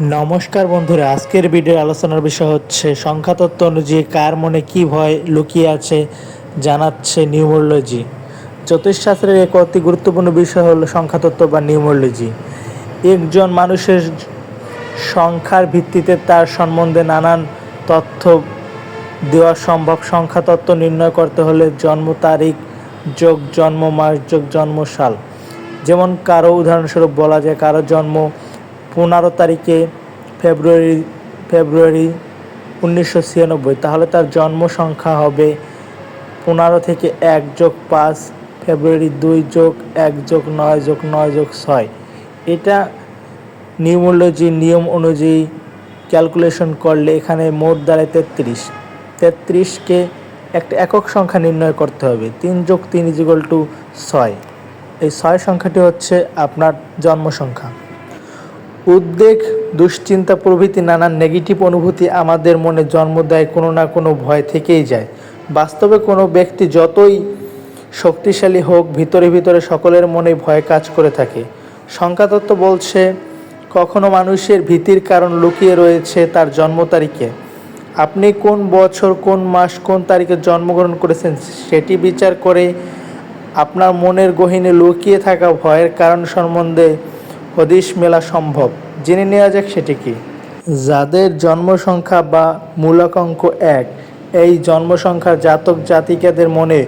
নমস্কার বন্ধুরা, আজকের ভিডিওর আলোচনার বিষয় হচ্ছে সংখ্যাতত্ত্ব অনুযায়ী কার মনে কী ভয় লুকিয়ে আছে জানাচ্ছে নিউমোলজি জ্যোতিষশাস্ত্রের এক অতি গুরুত্বপূর্ণ বিষয় হলো সংখ্যাতত্ত্ব বা নিউমোলজি একজন মানুষের সংখ্যার ভিত্তিতে তার সম্বন্ধে নানান তথ্য দেওয়া সম্ভব। সংখ্যাতত্ত্ব নির্ণয় করতে হলে জন্ম তারিখ, যোগ জন্ম মাস, যোগ জন্ম সাল। যেমন কারও উদাহরণস্বরূপ বলা যায়, কারও জন্ম পনেরো তারিখে ফেব্রুয়ারি ফেব্রুয়ারি উনিশশো ছিয়ানব্বই। তাহলে তার জন্ম সংখ্যা হবে পনেরো থেকে এক যোগ পাঁচ, ফেব্রুয়ারি দুই যোগ এক যোগ নয় যোগ নয় যোগ ছয়। এটা নিউমোলজির নিয়ম অনুযায়ী ক্যালকুলেশন করলে এখানে মোট দাঁড়ায় তেত্রিশ। তেত্রিশকে একটা একক সংখ্যা নির্ণয় করতে হবে, তিন যোগ তিন ইজিক্যাল টু ছয়। এই ছয় সংখ্যাটি হচ্ছে আপনার জন্ম সংখ্যা। উদ্বেগ, দুশ্চিন্তা প্রভৃতি নানান নেগেটিভ অনুভূতি আমাদের মনে জন্ম দেয় কোনো না কোনো ভয় থেকেই যায়। বাস্তবে কোনো ব্যক্তি যতই শক্তিশালী হোক, ভিতরে ভিতরে সকলের মনে ভয় কাজ করে থাকে। সংখ্যাতত্ত্ব বলছে, কখনো মানুষের ভীতির কারণ লুকিয়ে রয়েছে তার জন্ম তারিখে। আপনি কোন বছর, কোন মাস, কোন তারিখে জন্মগ্রহণ করেছেন সেটি বিচার করে আপনার মনের গহীনে লুকিয়ে থাকা ভয়ের কারণ সম্বন্ধে হদিশ মেলা সম্ভব। জেনে নেওয়া যাক সেটি কি। যাদের জন্মসংখ্যা বা মূলক অঙ্ক এক, এই জন্ম সংখ্যার জাতক জাতিকাদের মনে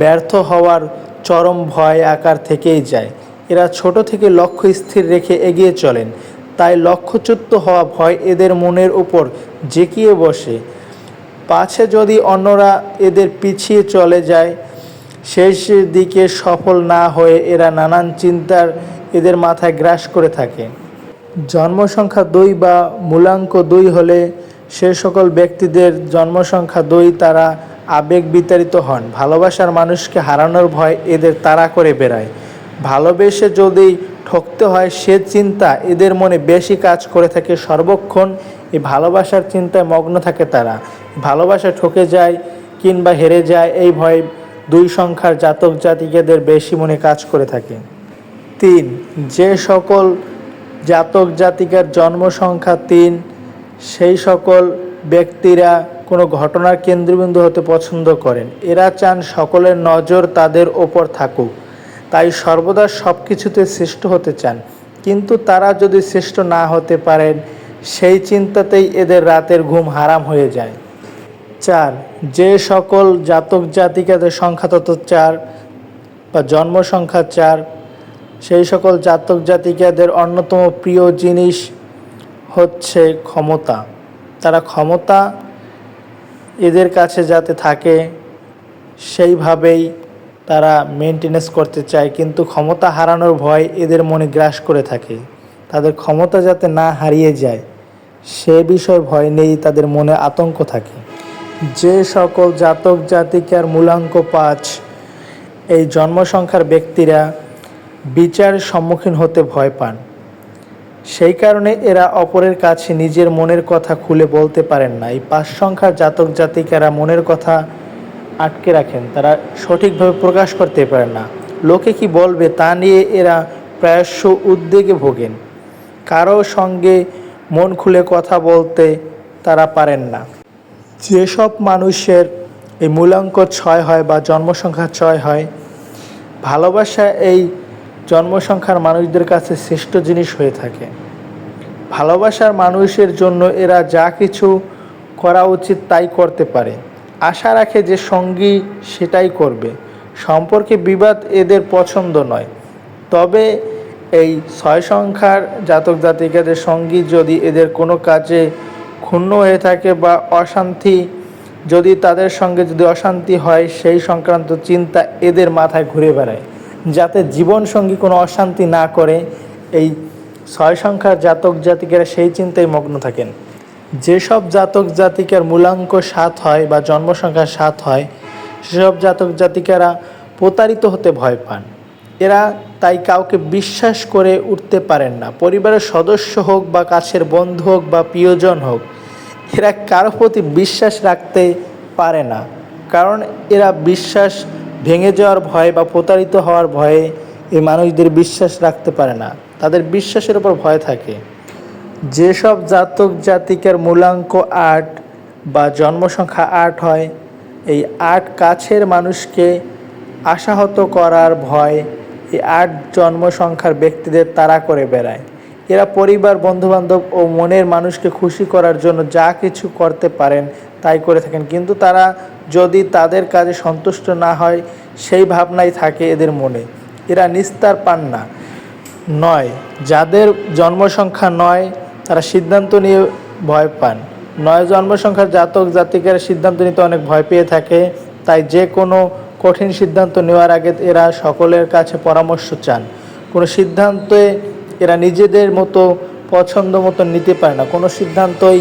ব্যর্থ হওয়ার চরম ভয় আকার থেকেই যায়। এরা ছোট থেকে লক্ষ্য স্থির রেখে এগিয়ে চলেন। তাই লক্ষ্যচ্যুত হওয়া ভয় এদের মনের উপর জেকিয়ে বসে। পাছে যদি অন্যরা এদের পিছিয়ে চলে যায় শেষ দিকে সফল না হয়ে এরা নানান চিন্তার এদের মাথায় গ্রাস করে থাকে। জন্মসংখ্যা দুই বা মূলাঙ্ক দুই হলে সে সকল ব্যক্তিদের জন্মসংখ্যা দুই তারা আবেগ বিতাড়িত হন। ভালোবাসার মানুষকে হারানোর ভয় এদের তাড়া করে বেড়ায়। ভালোবেসে যদি ঠকতে হয় সে চিন্তা এদের মনে বেশি কাজ করে থাকে সর্বক্ষণ। এই ভালোবাসার চিন্তায় মগ্ন থাকে তারা। ভালোবাসা ঠকে যায় কিংবা হেরে যায় এই ভয় দুই সংখ্যার জাতক জাতিকেদের বেশি মনে কাজ করে থাকে। তিন, যে সকল জাতক জাতিকার জন্ম সংখ্যা তিন, সেই সকল ব্যক্তিরা কোনো ঘটনার কেন্দ্রবিন্দু হতে পছন্দ করেন। এরা চান সকলের নজর তাদের ওপর থাকুক। তাই সর্বদা সব কিছুতে শ্রেষ্ঠ হতে চান। কিন্তু তারা যদি শ্রেষ্ঠ না হতে পারেন, সেই চিন্তাতেই এদের রাতের ঘুম হারাম হয়ে যায়। চার, যে সকল জাতক জাতিকাদের সংখ্যা তত চার বা জন্ম সংখ্যা চার, সেই সকল জাতক জাতিকাদের অন্যতম প্রিয় জিনিস হচ্ছে ক্ষমতা। তারা ক্ষমতা এদের কাছে যাতে থাকে, সেইভাবেই তারা মেনটেনেন্স করতে চায়। কিন্তু ক্ষমতা হারানোর ভয় এদের মনে গ্রাস করে থাকে। তাদের ক্ষমতা যাতে না হারিয়ে যায়, সে বিষয়ে ভয় নেই, তাদের মনে আতঙ্ক থাকে। যে সকল জাতক জাতিকার মূলাঙ্ক পাঁচ, এই জন্মসংখ্যার ব্যক্তিরা বিচারের সম্মুখীন হতে ভয় পান। সেই কারণে এরা অপরের কাছে নিজের মনের কথা খুলে বলতে পারেন না। এই পাঁচ সংখ্যার জাতক জাতিকারা মনের কথা আটকে রাখেন, তারা সঠিকভাবে প্রকাশ করতে পারেন না। লোকে কি বলবে তা নিয়ে এরা প্রায়শ উদ্বেগে ভোগেন। কারও সঙ্গে মন খুলে কথা বলতে তারা পারেন না। যেসব মানুষের এই মূলাঙ্ক ছয় হয় বা জন্মসংখ্যা ছয় হয়, ভালোবাসা এই জন্মসংখ্যার মানুষদের কাছে শ্রেষ্ঠ জিনিস হয়ে থাকে। ভালোবাসার মানুষের জন্য এরা যা কিছু করা উচিত তাই করতে পারে। আশা রাখে যে সঙ্গী সেটাই করবে। সম্পর্কে বিবাদ এদের পছন্দ নয়। তবে এই ছয় সংখ্যার জাতক জাতিকাদের সঙ্গী যদি এদের কোনো কাজে ক্ষুণ্ণ হয়ে থাকে বা অশান্তি, যদি তাদের সঙ্গে যদি অশান্তি হয়, সেই সংক্রান্ত চিন্তা এদের মাথায় ঘুরে বেড়ায়। যাতে জীবনসঙ্গী কোনো অশান্তি না করে, এই ছয় সংখ্যার জাতক জাতিকেরা সেই চিন্তায় মগ্ন থাকেন। যেসব জাতক জাতিকার মূলাঙ্ক সাত হয় বা জন্মসংখ্যা সাত হয়, সেসব জাতক জাতিকারা প্রতারিত হতে ভয় পান। এরা তাই কাউকে বিশ্বাস করে উঠতে পারেন না। পরিবারের সদস্য হোক বা কাছের বন্ধু হোক বা প্রিয়জন হোক এরা কারও প্রতি বিশ্বাস রাখতে পারে না। কারণ এরা বিশ্বাস ভেঙে যাওয়ার ভয় বা প্রতারিত হওয়ার ভয়ে এই মানুষদের বিশ্বাস রাখতে পারে না। তাদের বিশ্বাসের উপর ভয় থাকে। যেসব জাতক জাতিকার মূলাঙ্ক আট বা জন্মসংখ্যা আট হয়, এই আট কাছের মানুষকে আশাহত করার ভয় এই আট জন্মসংখ্যার ব্যক্তিদের তাড়া করে বেড়ায়। এরা পরিবার, বন্ধুবান্ধব ও মনের মানুষকে খুশি করার জন্য যা কিছু করতে পারেন তাই করে থাকেন। কিন্তু তারা যদি তাদের কাজে সন্তুষ্ট না হয়, সেই ভাবনাই থাকে এদের মনে। এরা নিস্তার পান না। নয়, যাদের জন্মসংখ্যা নয়, তারা সিদ্ধান্ত নিয়ে ভয় পান। নয়, জন্মসংখ্যার জাতক জাতিকারা সিদ্ধান্ত নিতে অনেক ভয় পেয়ে থাকে। তাই যে কোনো কঠিন সিদ্ধান্ত নেওয়ার আগে এরা সকলের কাছে পরামর্শ চান। কোনো সিদ্ধান্তে এরা নিজেদের মতো পছন্দ মতো নিতে পারে না। কোনো সিদ্ধান্তই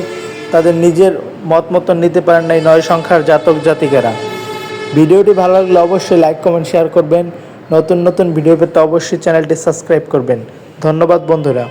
তাদের নিজের মত মতন নিতে পারেন না এই নয় সংখ্যার জাতক জাতিকেরা। ভিডিওটি ভালো লাগলে অবশ্যই লাইক, কমেন্ট, শেয়ার করবেন। নতুন নতুন ভিডিও পেতে অবশ্যই চ্যানেলটি সাবস্ক্রাইব করবেন। ধন্যবাদ বন্ধুরা।